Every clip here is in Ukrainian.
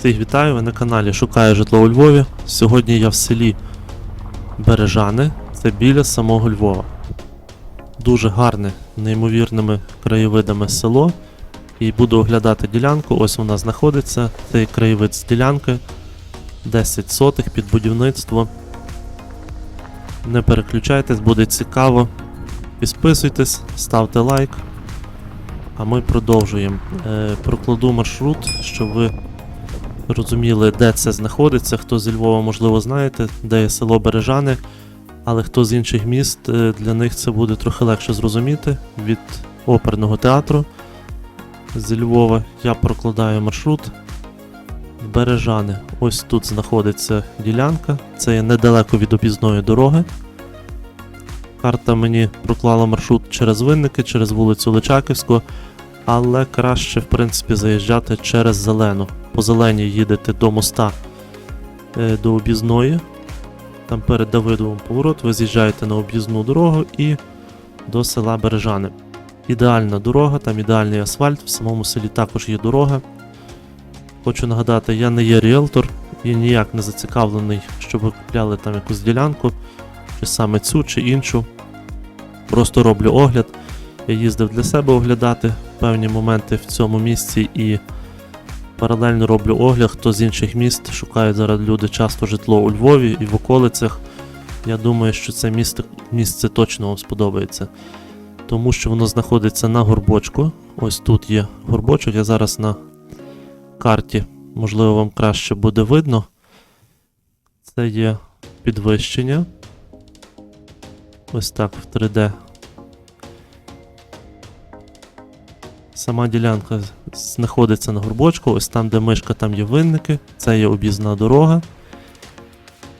Всіх вітаю, ви на каналі Шукаю житло у Львові. Сьогодні я в селі Бережани, це біля самого Львова. Дуже гарне, неймовірними краєвидами село. І буду оглядати ділянку. Ось вона знаходиться. Цей краєвид з ділянки. 10 сотих під будівництво. Не переключайтесь, буде цікаво. Підписуйтесь, ставте лайк. А ми продовжуємо. Е, прокладу маршрут, щоб ви розуміли, де це знаходиться. Хто зі Львова, можливо, знаєте, де є село Бережани, але хто з інших міст, е, для них це буде трохи легше зрозуміти. Від оперного театру зі Львова я прокладаю маршрут. Бережани. Ось тут знаходиться ділянка. Це є недалеко від об'їзної дороги. Карта мені проклала маршрут через Винники, через вулицю Личаківську, але краще, в принципі, заїжджати через зелену. По зеленій їдете до моста е, до об'їзної. Там перед Давидовим поворот, ви з'їжджаєте на об'їзну дорогу і до села Бережани. Ідеальна дорога, там ідеальний асфальт, в самому селі також є дорога. Хочу нагадати, я не є ріелтор і ніяк не зацікавлений, щоб ви купляли там якусь ділянку, чи саме цю, чи іншу. Просто роблю огляд. Я їздив для себе оглядати певні моменти в цьому місці і паралельно роблю огляд, хто з інших міст шукають зараз люди часто житло у Львові і в околицях. Я думаю, що це місце, місце точно вам сподобається. Тому що воно знаходиться на горбочку. Ось тут є горбочок, я зараз на карті, можливо, вам краще буде видно. Це є підвищення. Ось так в 3D. Сама ділянка знаходиться на горбочку, ось там, де мишка, там є винники, це є об'їзна дорога.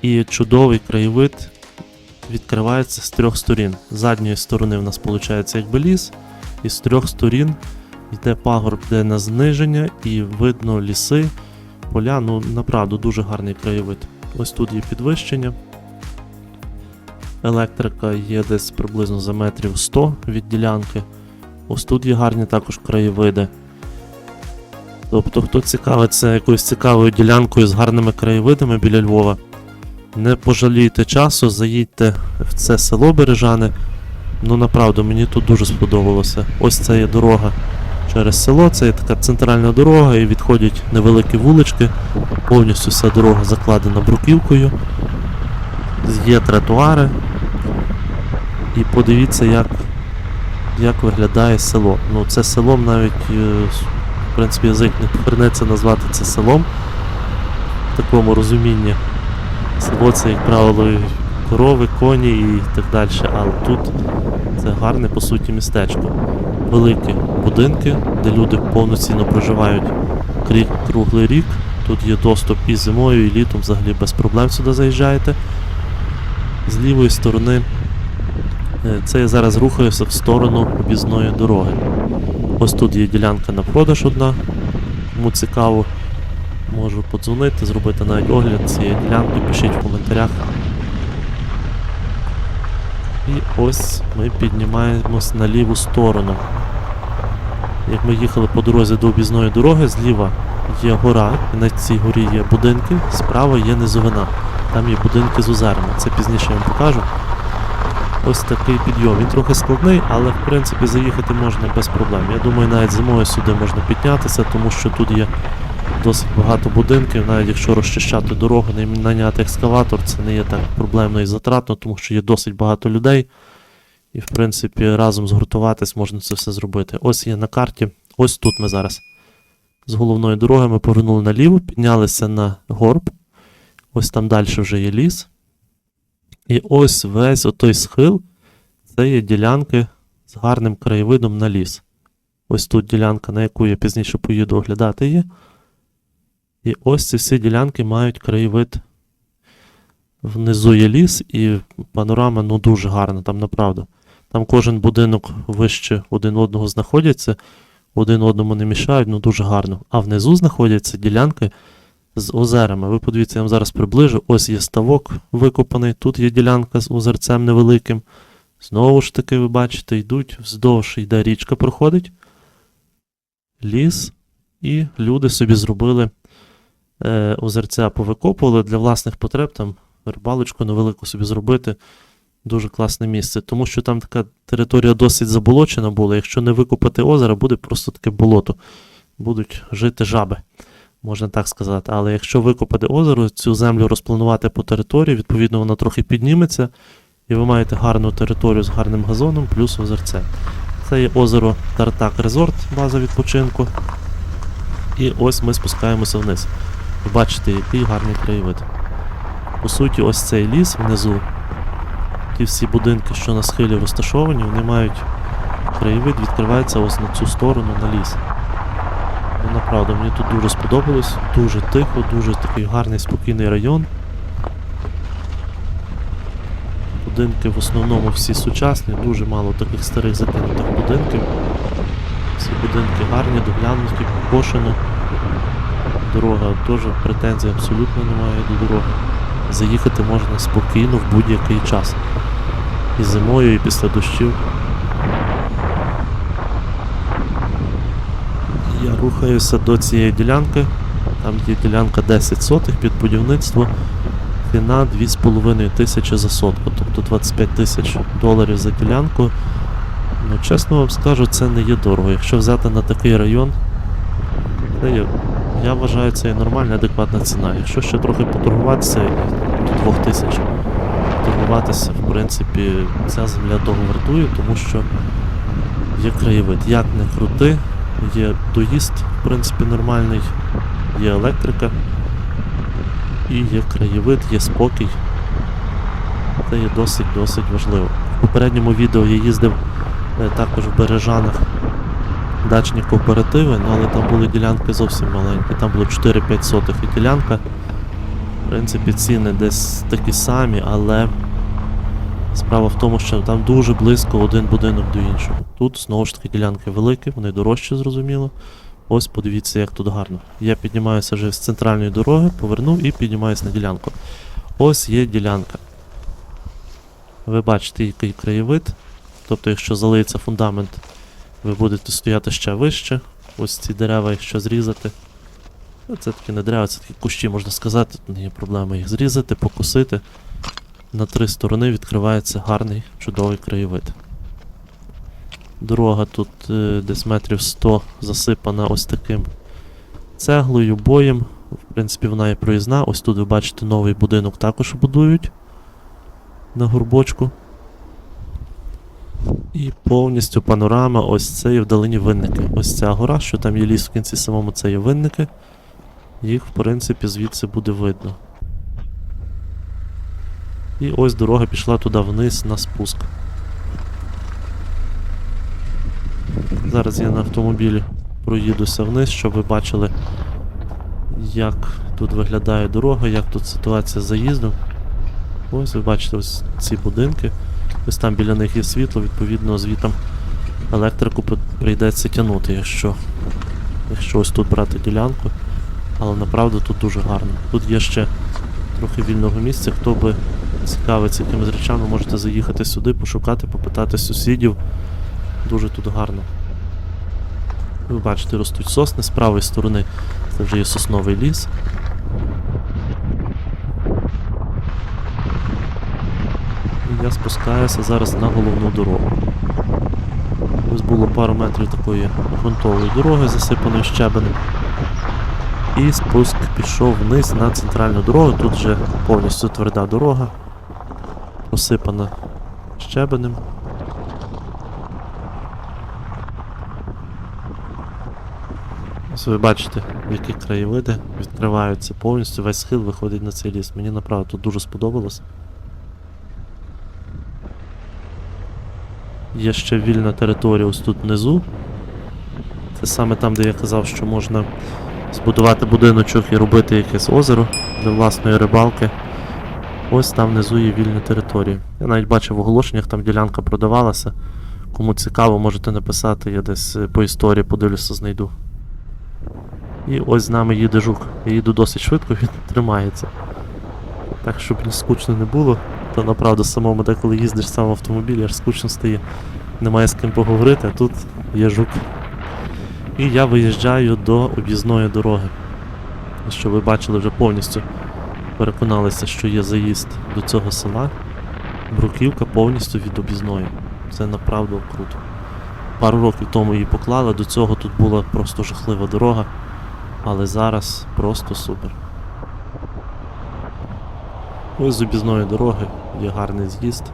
І чудовий краєвид відкривається з трьох сторін. З задньої сторони в нас виходить якби ліс, і з трьох сторін йде пагорб, де на зниження, і видно ліси, поля. Ну, направду, дуже гарний краєвид. Ось тут є підвищення. Електрика є десь приблизно за метрів 100 від ділянки. Ось тут є гарні також краєвиди. Тобто, хто цікавиться якоюсь цікавою ділянкою з гарними краєвидами біля Львова, не пожалійте часу, заїдьте в це село Бережане. Ну, направду, мені тут дуже сподобалося. Ось це є дорога через село, це є така центральна дорога, і відходять невеликі вулички. Повністю вся дорога закладена бруківкою. Є тротуари. І подивіться, як як виглядає село. Ну, це селом навіть, е, в принципі, язик не повернеться назвати це селом в такому розумінні. Село це, як правило, корови, коні і так далі. Але тут це гарне, по суті, містечко. Великі будинки, де люди повноцінно проживають крі- круглий рік. Тут є доступ і зимою, і літом взагалі без проблем сюди заїжджаєте. З лівої сторони Це я зараз рухаюся в сторону об'їзної дороги. Ось тут є ділянка на продаж одна. Кому цікаво, можу подзвонити, зробити навіть огляд цієї ділянки, пишіть в коментарях. І ось ми піднімаємось на ліву сторону. Як ми їхали по дорозі до об'їзної дороги, зліва є гора, і на цій горі є будинки, справа є низовина. Там є будинки з озерами. Це пізніше я вам покажу. Ось такий підйом. Він трохи складний, але в принципі заїхати можна без проблем. Я думаю, навіть зимою сюди можна піднятися, тому що тут є досить багато будинків, навіть якщо розчищати дорогу, наняти екскаватор, це не є так проблемно і затратно, тому що є досить багато людей. І в принципі разом згуртуватись можна це все зробити. Ось є на карті. Ось тут ми зараз. З головної дороги ми повернули наліво, піднялися на горб. Ось там далі вже є ліс. І ось весь отой схил це є ділянки з гарним краєвидом на ліс. Ось тут ділянка, на яку я пізніше поїду оглядати її. І ось ці всі ділянки мають краєвид. Внизу є ліс, і панорама ну дуже гарна, там направду. Там кожен будинок вище один одного знаходяться, один одному не мішають, ну дуже гарно. А внизу знаходяться ділянки з озерами. Ви подивіться, я вам зараз приближу. Ось є ставок викопаний, тут є ділянка з озерцем невеликим. Знову ж таки, ви бачите, йдуть вздовж йде річка проходить. Ліс. І люди собі зробили е, озерця повикопували для власних потреб, там рибалочку невелику собі зробити. Дуже класне місце, тому що там така територія досить заболочена була. Якщо не викопати озеро, буде просто таке болото. Будуть жити жаби, можна так сказати. Але якщо викопати озеро, цю землю розпланувати по території, відповідно, вона трохи підніметься, і ви маєте гарну територію з гарним газоном, плюс озерце. Це є озеро Тартак Резорт, база відпочинку. І ось ми спускаємося вниз. Ви бачите, який гарний краєвид. По суті, ось цей ліс внизу. Ті всі будинки, що на схилі розташовані, вони мають краєвид, відкривається ось на цю сторону на ліс. Ну, направду, мені тут дуже сподобалось, дуже тихо, дуже такий гарний спокійний район. Будинки в основному всі сучасні, дуже мало таких старих закинутих будинків. Всі будинки гарні, доглянуті, покошено. Дорога теж претензій абсолютно немає до дороги. Заїхати можна спокійно в будь-який час. І зимою, і після дощів. Я рухаюся до цієї ділянки. Там є ділянка 10 сотих під будівництво. Ціна 2,5 тисячі за сотку, тобто 25 тисяч доларів за ділянку. Ну, чесно вам скажу, це не є дорого. Якщо взяти на такий район, це є, я вважаю, це є нормальна, адекватна ціна. Якщо ще трохи поторгуватися, до 2 тисяч торгуватися, в принципі, ця земля того вартує, тому що є краєвид. Як не крути, є доїзд, в принципі, нормальний, є електрика і є краєвид, є спокій. Це є досить-досить важливо. В попередньому відео я їздив е, також в Бережанах дачні кооперативи, ну, але там були ділянки зовсім маленькі. Там було 4-5 сотих і ділянка. В принципі, ціни десь такі самі, але справа в тому, що там дуже близько один будинок до іншого. Тут знову ж таки ділянки великі, вони дорожчі, зрозуміло. Ось подивіться, як тут гарно. Я піднімаюся вже з центральної дороги, повернув і піднімаюся на ділянку. Ось є ділянка. Ви бачите, який краєвид. Тобто, якщо залиється фундамент, ви будете стояти ще вище. Ось ці дерева, якщо зрізати. Це такі не дерева, це такі кущі, можна сказати, тут не є проблема їх зрізати, покусити. На три сторони відкривається гарний, чудовий краєвид. Дорога тут е, десь метрів 100 засипана ось таким цеглою, боєм. В принципі, вона є проїзна. Ось тут ви бачите новий будинок також будують на горбочку. І повністю панорама, ось це є вдалині винники. Ось ця гора, що там є ліс в кінці самому, це є винники. Їх, в принципі, звідси буде видно. І ось дорога пішла туди вниз на спуск. Зараз я на автомобілі проїдуся вниз, щоб ви бачили, як тут виглядає дорога, як тут ситуація з заїздом. Ось ви бачите ось ці будинки. Ось там біля них є світло, відповідно, звітом електрику прийдеться тягнути, якщо, якщо ось тут брати ділянку. Але направду тут дуже гарно. Тут є ще трохи вільного місця. Хто би цікавиться якимись речами, можете заїхати сюди, пошукати, попитати сусідів. Дуже тут гарно. Ви бачите, ростуть сосни з правої сторони. Це вже є сосновий ліс. І я спускаюся зараз на головну дорогу. Ось було пару метрів такої ґрунтової дороги, засипаної щебенем. І спуск пішов вниз на центральну дорогу. Тут вже повністю тверда дорога, посипана щебенем. Ось ви бачите, які краєвиди відкриваються повністю, весь схил виходить на цей ліс. Мені направду тут дуже сподобалось. Є ще вільна територія ось тут внизу. Це саме там, де я казав, що можна збудувати будиночок і робити якесь озеро для власної рибалки. Ось там внизу є вільна територія. Я навіть бачив в оголошеннях, там ділянка продавалася. Кому цікаво, можете написати, я десь е, по історії подивлюся, знайду. І ось з нами їде жук. Я їду досить швидко, він тримається. Так, щоб не скучно не було, то направду самому деколи їздиш сам в автомобілі, аж скучно стає. Немає з ким поговорити, а тут є жук. І я виїжджаю до об'їзної дороги. що ви бачили вже повністю переконалися, що є заїзд до цього села. Бруківка повністю від об'їзної. Це направду круто. Пару років тому її поклали, до цього тут була просто жахлива дорога, але зараз просто супер. Ось з об'їзної дороги є гарний з'їзд.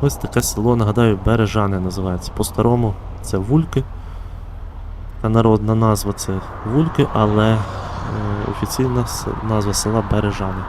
Ось таке село, нагадаю, Бережани називається. По-старому це Вульки. А народна назва це Вульки, але офіційна назва села Бережани.